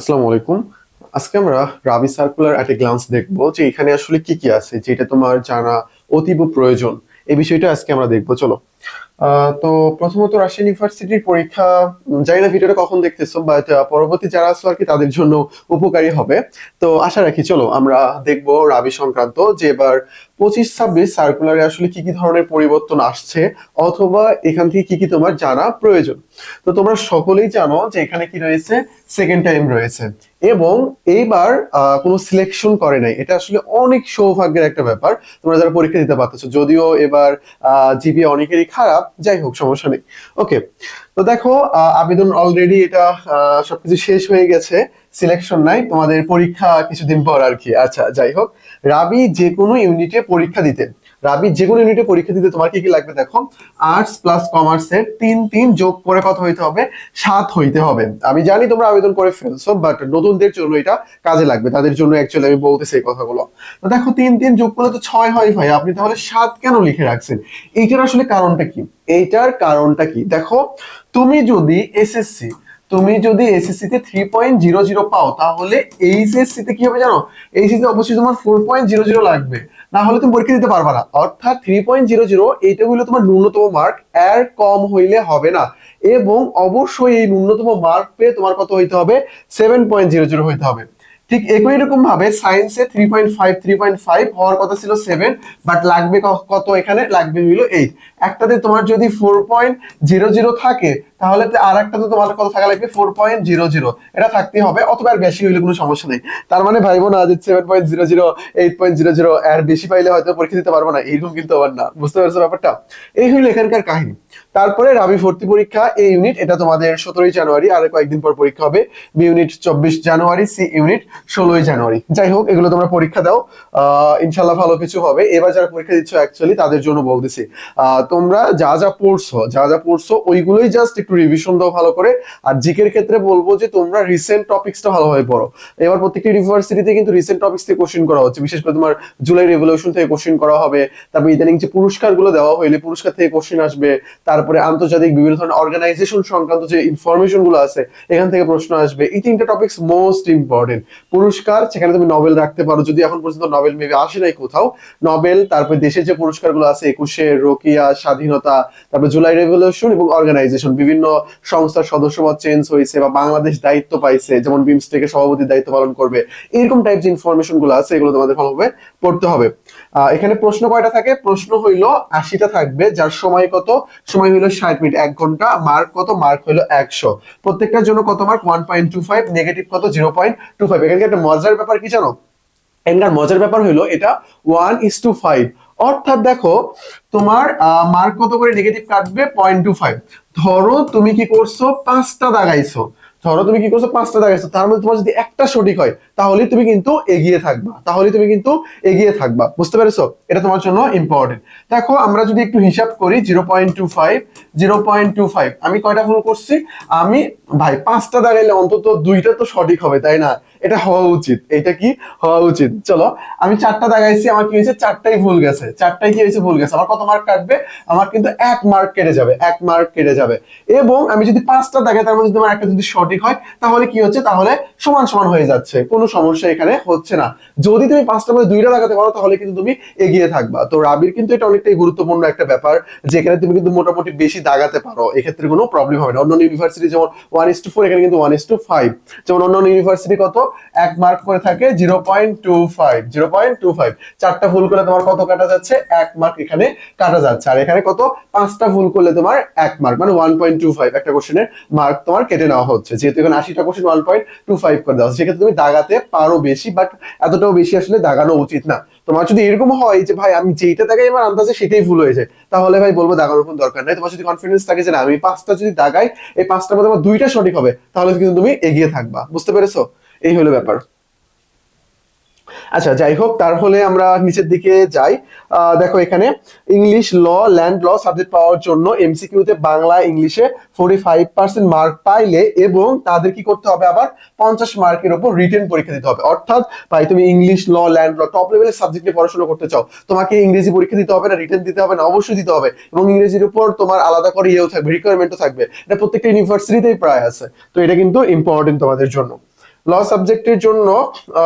আসসালামু আলাইকুম। আজকে আমরা রাবি সার্কুলার অ্যাট এ গ্লান্স দেখব যে এখানে আসলে কি কি আছে, যেটা তোমার জানা অতীব প্রয়োজন। এই বিষয়টা আজকে আমরা দেখব। চলো। তো প্রথমত রাশিয়ান ইউনিভার্সিটির পরীক্ষা জানি না ভিডিওটা কখন দেখতেছো বাট পরবর্তী যারা আছো আর কি, তাদের জন্য উপকারী হবে। তো আশা রাখি, চলো, আমরা দেখব রাবি সংক্রান্ত যে এবার পঁচিশ ছাব্বিশ সার্কুলারে আসলে কি কি ধরনের পরিবর্তন আসছে, অথবা এখান থেকে কি কি তোমার জানা প্রয়োজন। তো তোমরা সকলেই জানো যে এখানে কি রয়েছে সেকেন্ড টাইম রয়েছে। এবং এইবার কোনো সিলেকশন করে নাই। এটা আসলে অনেক সৌভাগ্যের একটা ব্যাপার, তোমরা যারা পরীক্ষা দিতে পারতেছো। যদিও এবার জিপিএ অনেকেরই খারাপ, যাই হোক, সমস্যা নেই। ওকে তো দেখো আবেদন অলরেডি এটা সবকিছু শেষ হয়ে গেছে। সিলেকশন নাই, তোমাদের পরীক্ষা কিছুদিন পর আর কি। আচ্ছা যাই হোক, রাবি যে কোনো ইউনিটে পরীক্ষা দিতে রাবি, যে কোনো ইউনিটে পরীক্ষা দিতে তোমার কি কি লাগবে দেখো? আর্টস প্লাস কমার্সের তিন তিন যোগ করে কত হইতে হবে? সাত হইতে হবে। আমি জানি তোমরা আবেদন করে ফেলছো বাট নতুনদের জন্য এটা কাজে লাগবে। তাদের জন্য অ্যাকচুয়ালি আমি বলতেছি এই কথাগুলো। তো দেখো, তিন তিন যোগ করলে তো ছয় হয় ভাই। আপনি তাহলে সাত কেন লিখে রাখছেন? এইটার আসলে কারণটা কি? এইটার কারণটা কি? দেখো, তুমি যদি এসএসসি তুমি যদি এসএসসি তে থ্রি পয়েন্ট জিরো জিরো পাও, তাহলে এইচএসসি তে কি হবে জানো? এইচএসসি অবশ্যই তোমার ফোর পয়েন্ট জিরো জিরো লাগবে। না হলে তুমি পরীক্ষা দিতে পারবা না। অর্থাৎ থ্রি পয়েন্ট জিরো জিরো এইটা হইল তোমার ন্যূনতম মার্ক এর কম হইলে হবে না। এবং অবশ্যই এই ন্যূনতম মার্ক পেয়ে তোমার কত হইতে হবে? সেভেন পয়েন্ট জিরো জিরো হইতে হবে। ঠিক একই রকম ভাবে সায়েন্সে three point five three point five হওয়ার কথা ছিল সেভেন বাট লাগবে কত এখানে? লাগবে হইল এইট একটাতে তোমার যদি ফোর পয়েন্ট জিরো জিরো থাকে, তাহলে আর একটাতে তোমার কত থাকা লাগবে? ফোর পয়েন্ট জিরো জিরো এটা থাকতে হবে অথবা আর বেশি হইলে কোনো সমস্যা নেই। তার মানে ভাইবো না যে seven point zero zero eight point zero zero এর বেশি পাইলে হয়তো পরীক্ষা দিতে পারব না। এইরকম কিন্তু আবার না। বুঝতে পারছ ব্যাপারটা? এই হইল এখানকার কাহিনী। তারপরে রাবি ভর্তি পরীক্ষা এ ইউনিট এটা তোমাদের সতেরোই জানুয়ারি, আর কয়েকদিন পর পরীক্ষা হবে। বি ইউনিট চব্বিশ জানুয়ারি সি ইউনিট ষোলোই জানুয়ারি। যাই হোক, এগুলো তোমরা পরীক্ষা দাও। ইনশাল্লাহ ভালো কিছু হবে। এবার যারা পরীক্ষা দিচ্ছ অ্যাকচুয়ালি তাদের জন্য বলতেছি। তোমরা যা যা পড়ছো, যা যা পড়ছো, ওইগুলোই জাস্ট একটু রিভিশন দাও ভালো করে। আর জিকের ক্ষেত্রে বলব যে, তোমরা রিসেন্ট টপিক্সটা ভালোভাবে পড়ো। এবার প্রত্যেকটা ইউনিভার্সিটিতে কিন্তু রিসেন্ট টপিক্স থেকে কোশ্চেন করা হচ্ছে। বিশেষ করে তোমার জুলাই রেভলিউশন থেকে কোশ্চেন করা হবে। তারপর ইদানিং যে পুরস্কারগুলো দেওয়া হইলে পুরস্কার থেকে কোশ্চেন আসবে। তারপরে আন্তর্জাতিক বিভিন্ন ধরনের অর্গানাইজেশন সংক্রান্ত যে ইনফরমেশনগুলো আছে, এখান থেকে প্রশ্ন আসবে। এই তিনটা টপিক্স মোস্ট ইম্পর্টেন্ট পুরস্কার, সেখানে তুমি নোবেল রাখতে পারো। যদি এখন পর্যন্ত নোবেল মেবি আসে নাই কোথাও নোবেল তারপর দেশের যে পুরস্কারগুলো আছে, একুশে রোকিয়া, স্বাধীনতা, তারপর জুলাই রেভলিউশন এবং অর্গানাইজেশন বিভিন্ন সংস্থার সদস্যপদ চেঞ্জ হয়েছে বা বাংলাদেশ দায়িত্ব পাইছে, যেমন বিমস্টেকের সভাপতির দায়িত্ব পালন করবে। এরকম টাইপ যে ইনফরমেশনগুলো আছে, এগুলো তোমাদের ভালোভাবে পড়তে হবে। এখানে প্রশ্ন কয়টা থাকে? প্রশ্ন হইল আশিটা থাকবে, যার সময় কত? সময় হইল ষাট মিনিট, এক ঘণ্টা মার্ক কত মার্ক হলো একশো। প্রত্যেকটার জন্য কত mark one point two five negative কত? জিরো পয়েন্ট টু ফাইভ এখানে একটা মজার ব্যাপার কি জানো? এখানকার মজার ব্যাপার হলো, এটা ওয়ান ইস টু ফাইভ অর্থাৎ দেখো, তোমার মার্ক কত করে নেগেটিভ কাটবে? পয়েন্ট টু ফাইভ ধরো তুমি কি করছ? পাঁচটা দাগাইছো। ধরো তুমি কি করছ? পাঁচটা দাগাইছো তার মধ্যে তোমার যদি একটা সঠিক হয় তাহলে তুমি কিন্তু এগিয়ে থাকবা। তাহলে তুমি কিন্তু এগিয়ে থাকবা। বুঝতে পেরেছ? এটা তোমার জন্য ইম্পর্টেন্ট দেখো, আমরা যদি একটু হিসাব করি zero point two five zero point two five আমি কয়টা ভুল করছি? আমি, ভাই, পাঁচটা দাগাইলে অন্তত দুইটা তো সঠিক হবে, তাই না? এটা হওয়া উচিত। এটা কি? হওয়া উচিত। চলো, আমি চারটা দাগাইছি, আমার কি হয়েছে? চারটাই ভুল গেছে। চারটাই কি হয়েছে? ভুল গেছে। আমার কত মার্ক কাটবে? আমার কিন্তু এক মার্ক কেটে যাবে, এক মার্ক কেটে যাবে। এবং আমি যদি পাঁচটা দাগাই, তার মধ্যে তোমার একটা যদি সঠিক হয়, তাহলে কি হচ্ছে? তাহলে সমান সমান হয়ে যাচ্ছে। কোনো সমস্যা এখানে হচ্ছে না। যদি তুমি পাঁচটার মধ্যে দুইটা লাগাতে পারো, তাহলে কিন্তু তুমি এগিয়ে থাকবা। তো রাবির কিন্তু এটা অনেকটাই গুরুত্বপূর্ণ একটা ব্যাপার যেখানে তুমি কিন্তু মোটামুটি বেশি দাগাতে পারো। এক্ষেত্রে কোনো প্রবলেম হবে না। অন্যান্য ইউনিভার্সিটি যেমন ওয়ান ইস টু ফোর এখানে কিন্তু ওয়ান ইস টু ফাইভ যেমন অন্যান্য ইউনিভার্সিটি কত? এক মার্ক করে থাকে zero point two five zero point two five চারটা ভুল করলে তোমার কত কাটা যাচ্ছে? এক মার্ক এখানে কাটা যাচ্ছে। আর এখানে কত? পাঁচটা ভুল করলে তোমার এক মার্ক মানে ওয়ান পয়েন্ট টু ফাইভ একটা কোশ্চেনের মার্ক তোমার কেটে নেওয়া হচ্ছে। যেহেতু এখানে আশিটা question one point two five করে দেওয়া সেক্ষেত্রে তুমি দাগাতে পারো বেশি বাট এতটাও বেশি আসলে দাগানো উচিত না। তোমার যদি এরকম হয় যে, ভাই, আমি যেইটা দাগাই আমার আন্দাজে সেটাই ভুল হয়েছে। তাহলে ভাই বলব দাগানোর কোনো দরকার নাই। তোমার যদি কনফিডেন্স থাকে যে, না, আমি পাঁচটা যদি দাগাই, এই পাঁচটার মধ্যে আমার দুইটা সঠিক হবে, তাহলে কিন্তু তুমি এগিয়ে থাকবা। বুঝতে পেরেছ? এই হলো ব্যাপার। আচ্ছা যাই হোক, তাহলে আমরা নিচের দিকে যাই। দেখো এখানে English law land law subject পাওয়ার জন্য এমসিকিউ তে বাংলা ইংলিশে ফোর্টি ফাইভ পার্সেন্ট মার্ক পাইলে এবং তাদের কি করতে হবে আবার? পঞ্চাশ মার্কের উপর রিটেন পরীক্ষা দিতে হবে। অর্থাৎ, ভাই, তুমি English law land law top লেভেলের সাবজেক্ট পড়াশোনা করতে চাও, তোমাকে ইংরেজি পরীক্ষা দিতে হবে না রিটেন দিতে হবে না, অবশ্যই দিতে হবে এবং ইংরেজির উপর তোমার আলাদা করে ইয়েও থাকবে রিকোয়ারমেন্টও থাকবে। এটা প্রত্যেকটা ইউনিভার্সিটিতেই প্রায় আছে। তো এটা কিন্তু ইম্পর্টেন্ট তোমাদের জন্য। ল সাবজেক্টের জন্য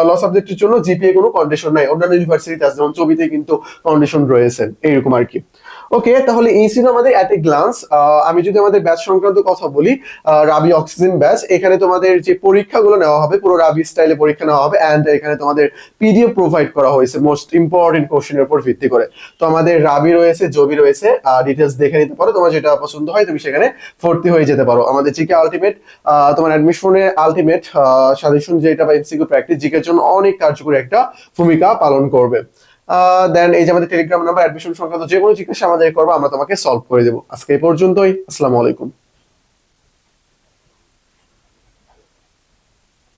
ল সাবজেক্টের জন্য জিপিএ কোনো কন্ডিশন নাই। অন্যান্য ইউনিভার্সিটিতে আছে, যেমন চবিতে কিন্তু কন্ডিশন রয়েছে, এইরকম আর কি। ওকে তাহলে এই ছিল আমাদের অ্যাট এ গ্লান্স আমি যদি আমাদের ব্যাচ সংক্রান্ত কথা বলি রাবি অক্সিজেন ব্যাচ এখানে তোমাদের যে পরীক্ষাগুলো নেওয়া হবে, পুরো রাবি স্টাইলে পরীক্ষা নেওয়া হবে অ্যান্ড এখানে তোমাদের পিডিএফ প্রোভাইড করা হয়েছে মোস্ট ইম্পর্টেন্ট কোশ্চেনের উপর ভিত্তি করে। তো আমাদের রাবি রয়েছে জবি রয়েছে ডিটেলস দেখে নিতে পারো। তোমার যেটা পছন্দ হয়, তুমি সেখানে ভর্তি হয়ে যেতে পারো। আমাদের জিকে আলটিমেট তোমার অ্যাডমিশনের আলটিমেট সাজেশন যেটা বা এমসিকিউ প্র্যাকটিস জিকের জন্য অনেক কার্যকরী একটা ভূমিকা পালন করবে। দেন এই যে আমাদের টেলিগ্রাম নাম্বার অ্যাডমিশন সংক্রান্ত যে কোনো জিজ্ঞাসা আমাদের করব, আমরা তোমাকে সলভ করে দেবো। আজকে এই পর্যন্তই, আসসালামু আলাইকুম।